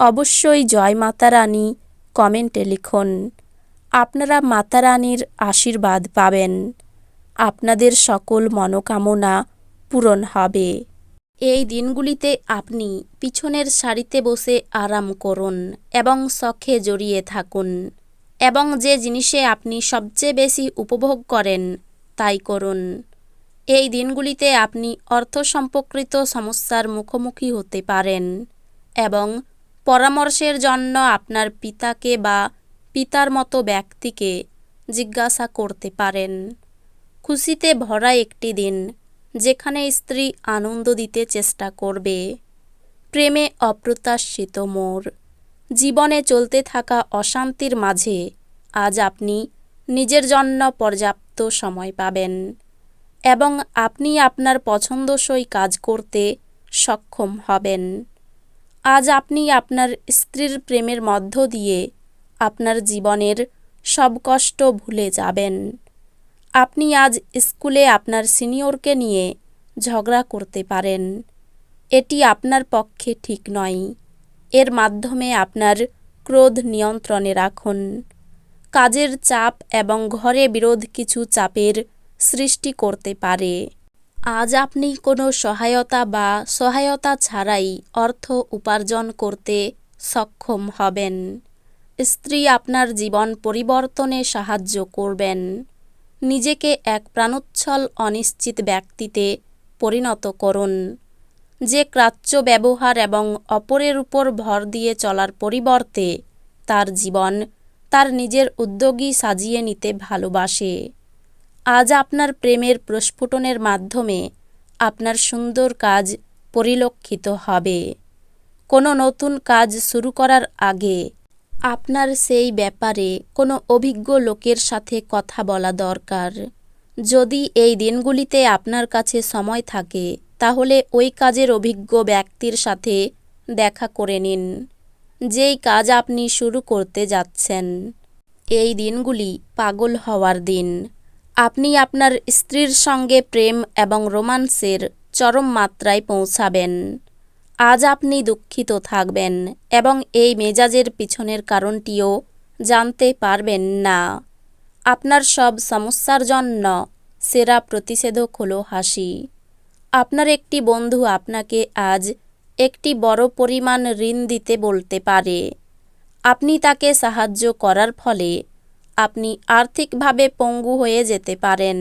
অবশ্যই জয় মাতারানী কমেন্টে লিখুন। আপনারা মাতারানীর আশীর্বাদ পাবেন। আপনাদের সকল মনোকামনা পূরণ হবে। এই দিনগুলিতে আপনি পিছনের সারিতে বসে আরাম করুন এবং শখে জড়িয়ে থাকুন এবং যে জিনিসে আপনি সবচেয়ে বেশি উপভোগ করেন তাই করুন। এই দিনগুলিতে আপনি অর্থ সম্পর্কিত সমস্যার মুখোমুখি হতে পারেন এবং পরামর্শের জন্য আপনার পিতাকে বা পিতার মতো ব্যক্তিকে জিজ্ঞাসা করতে পারেন। খুশিতে ভরা একটি দিন যেখানে স্ত্রী আনন্দ দিতে চেষ্টা করবে। প্রেমে অপ্রত্যাশিত মোর। জীবনে চলতে থাকা অশান্তির মাঝে আজ আপনি নিজের জন্য পর্যাপ্ত সময় পাবেন এবং আপনি আপনার পছন্দসই কাজ করতে সক্ষম হবেন। আজ আপনি আপনার স্ত্রীর প্রেমের মধ্য দিয়ে আপনার জীবনের সব কষ্ট ভুলে যাবেন। আপনি আজ স্কুলে আপনার সিনিয়রকে নিয়ে ঝগড়া করতে পারেন। এটি আপনার পক্ষে ঠিক নয়। এর মাধ্যমে আপনার ক্রোধ নিয়ন্ত্রণে রাখুন। কাজের চাপ এবং ঘরে বিরোধ কিছু চাপের সৃষ্টি করতে পারে। আজ আপনি কোনো সহায়তা বা সহায়তা ছাড়াই অর্থ উপার্জন করতে সক্ষম হবেন। স্ত্রী আপনার জীবন পরিবর্তনে সাহায্য করবেন। নিজেকে এক প্রাণোচ্ছল, অনিশ্চিত ব্যক্তিতে পরিণত করুন। যে ক্রাচ্য ব্যবহার এবং অপরের উপর ভর দিয়ে চলার পরিবর্তে তার জীবন তার নিজের উদ্যোগী সাজিয়ে নিতে ভালোবাসে। আজ আপনার প্রেমের প্রস্ফুটনের মাধ্যমে আপনার সুন্দর কাজ পরিলক্ষিত হবে। কোনো নতুন কাজ শুরু করার আগে আপনার সেই ব্যাপারে কোনো অভিজ্ঞ লোকের সাথে কথা বলা দরকার। যদি এই দিনগুলিতে আপনার কাছে সময় থাকে, তাহলে ওই কাজের অভিজ্ঞ ব্যক্তির সাথে দেখা করে নিন। যেই কাজ আপনি শুরু করতে যাচ্ছেন, এই দিনগুলি পাগল হওয়ার দিন। আপনি আপনার স্ত্রীর সঙ্গে প্রেম এবং রোমান্সের চরম মাত্রায় পৌঁছাবেন। আজ আপনি দুঃখিত থাকবেন এবং এই মেজাজের পিছনের কারণটিও জানতে পারবেন না। আপনার সব সমস্যার জন্য সেরা প্রতিষেধক হলো হাসি। আপনার একটি বন্ধু আপনাকে আজ একটি বড় পরিমাণ ঋণ দিতে বলতে পারে। আপনি তাকে সাহায্য করার ফলে আপনি আর্থিকভাবে পঙ্গু হয়ে যেতে পারেন।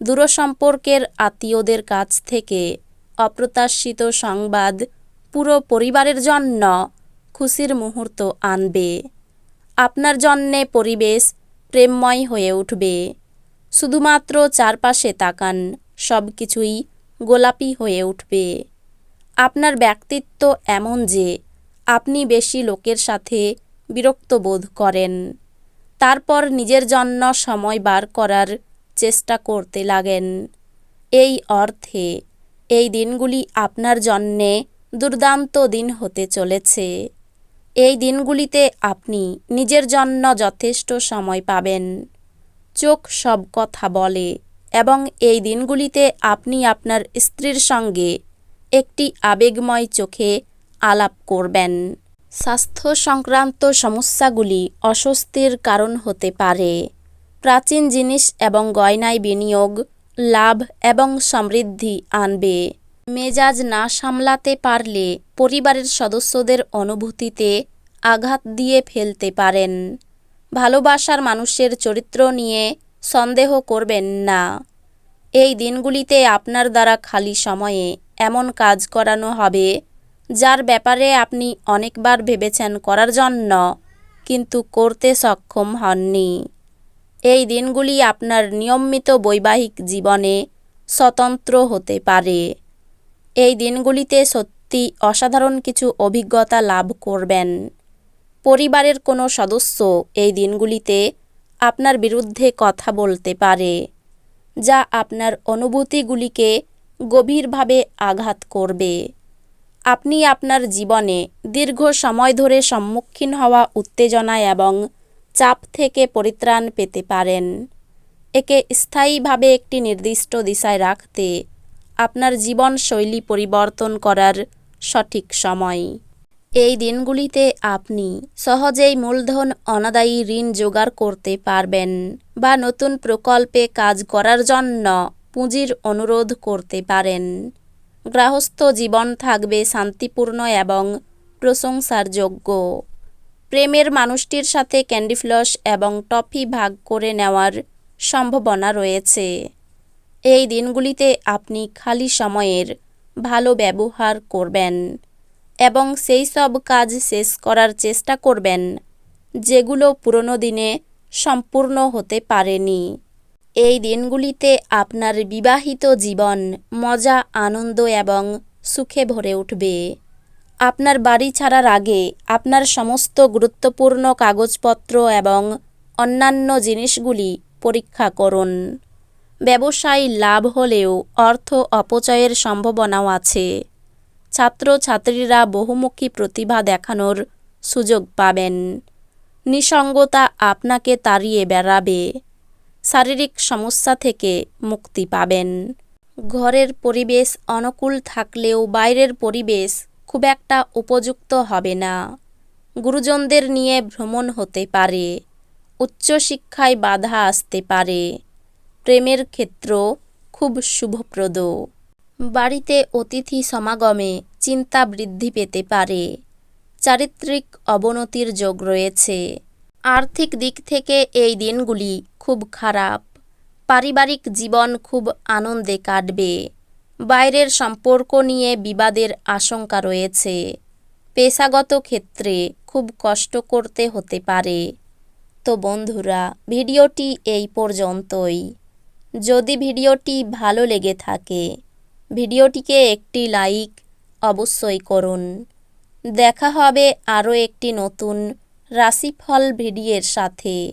দূরসম্পর্কের আত্মীয়দের কাছ থেকে অপ্রত্যাশিত সংবাদ পুরো পরিবারের জন্য খুশির মুহূর্ত আনবে। আপনার জন্যে পরিবেশ প্রেমময় হয়ে উঠবে। শুধুমাত্র চারপাশে তাকান সব কিছুই গোলাপি হয়ে উঠবে। আপনার ব্যক্তিত্ব এমন যে আপনি বেশি লোকের সাথে বিরক্ত বোধ করেন। তারপর নিজের জন্য সময় বার করার চেষ্টা করতে লাগেন। এই অর্থে এই দিনগুলি আপনার জন্যে দুর্দান্ত দিন হতে চলেছে। এই দিনগুলিতে আপনি নিজের জন্য যথেষ্ট সময় পাবেন। চোখ সব কথা বলে এবং এই দিনগুলিতে আপনি আপনার স্ত্রীর সঙ্গে একটি আবেগময় চোখে আলাপ করবেন। স্বাস্থ্য সংক্রান্ত সমস্যাগুলি অস্বস্তির কারণ হতে পারে। প্রাচীন জিনিস এবং গয়নায় বিনিয়োগ, লাভ এবং সমৃদ্ধি আনবে। মেজাজ না সামলাতে পারলে পরিবারের সদস্যদের অনুভূতিতে আঘাত দিয়ে ফেলতে পারেন। ভালোবাসার মানুষের চরিত্র নিয়ে সন্দেহ করবেন না। এই দিনগুলিতে আপনার দ্বারা খালি সময়ে এমন কাজ করানো হবে যার ব্যাপারে আপনি অনেকবার ভেবেছেন করার জন্য, কিন্তু করতে সক্ষম হননি। এই দিনগুলি আপনার নিয়মিত বৈবাহিক জীবনে স্বতন্ত্র হতে পারে। এই দিনগুলিতে সত্যি অসাধারণ কিছু অভিজ্ঞতা লাভ করবেন। পরিবারের কোনো সদস্য এই দিনগুলিতে আপনার বিরুদ্ধে কথা বলতে পারে, যা আপনার অনুভূতিগুলিকে গভীরভাবে আঘাত করবে। আপনি আপনার জীবনে দীর্ঘ সময় ধরে সম্মুখীন হওয়া উত্তেজনা এবং চাপ থেকে পরিত্রাণ পেতে পারেন। একে স্থায়ীভাবে একটি নির্দিষ্ট দিশায় রাখতে আপনার জীবনশৈলী পরিবর্তন করার সঠিক সময়। এই দিনগুলিতে আপনি সহজেই মূলধন, অনাদায়ী ঋণ জোগাড় করতে পারবেন বা নতুন প্রকল্পে কাজ করার জন্য পুঁজির অনুরোধ করতে পারেন। গৃহস্থ জীবন থাকবে শান্তিপূর্ণ এবং প্রশংসার যোগ্য প্রেমের মানুষটির সাথে ক্যান্ডি ফ্লস এবং টফি ভাগ করে নেওয়ার সম্ভাবনা রয়েছে। এই দিনগুলিতে আপনি খালি সময়ের ভালো ব্যবহার করবেন এবং সেই সব কাজ শেষ করার চেষ্টা করবেন, যেগুলো পুরনো দিনে সম্পূর্ণ হতে পারেনি। এই দিনগুলিতে আপনার বিবাহিত জীবন মজা, আনন্দ এবং সুখে ভরে উঠবে। আপনার বাড়ি ছাড়ার আগে আপনার সমস্ত গুরুত্বপূর্ণ কাগজপত্র এবং অন্যান্য জিনিসগুলি পরীক্ষা করুন। ব্যবসায় লাভ হলেও অর্থ অপচয়ের সম্ভাবনাও আছে। ছাত্রছাত্রীরা বহুমুখী প্রতিভা দেখানোর সুযোগ পাবেন। নিসঙ্গতা আপনাকে তাড়িয়ে বেড়াবে। শারীরিক সমস্যা থেকে মুক্তি পাবেন। ঘরের পরিবেশ অনুকূল থাকলেও বাইরের পরিবেশ খুব একটা উপযুক্ত হবে না। গুরুজনদের নিয়ে ভ্রমণ হতে পারে উচ্চশিক্ষায় বাধা আসতে পারে, প্রেমের ক্ষেত্র খুব শুভপ্রদ। বাড়িতে অতিথি সমাগমে চিন্তা বৃদ্ধি পেতে পারে, চারিত্রিক অবনতির যোগ রয়েছে। আর্থিক দিক থেকে এই দিনগুলি খুব খারাপ। পারিবারিক জীবন খুব আনন্দে কাটবে। বাইরের সম্পর্ক নিয়ে বিবাদের আশঙ্কা রয়েছে। পেশাগত ক্ষেত্রে খুব কষ্ট করতে হতে পারে। তো বন্ধুরা, ভিডিওটি এই পর্যন্তই। যদি ভিডিওটি ভালো লেগে থাকে, ভিডিওটিকে একটি লাইক অবশ্যই করুন। দেখা হবে আরও একটি নতুন রাশিফল ভিডিওর সাথে।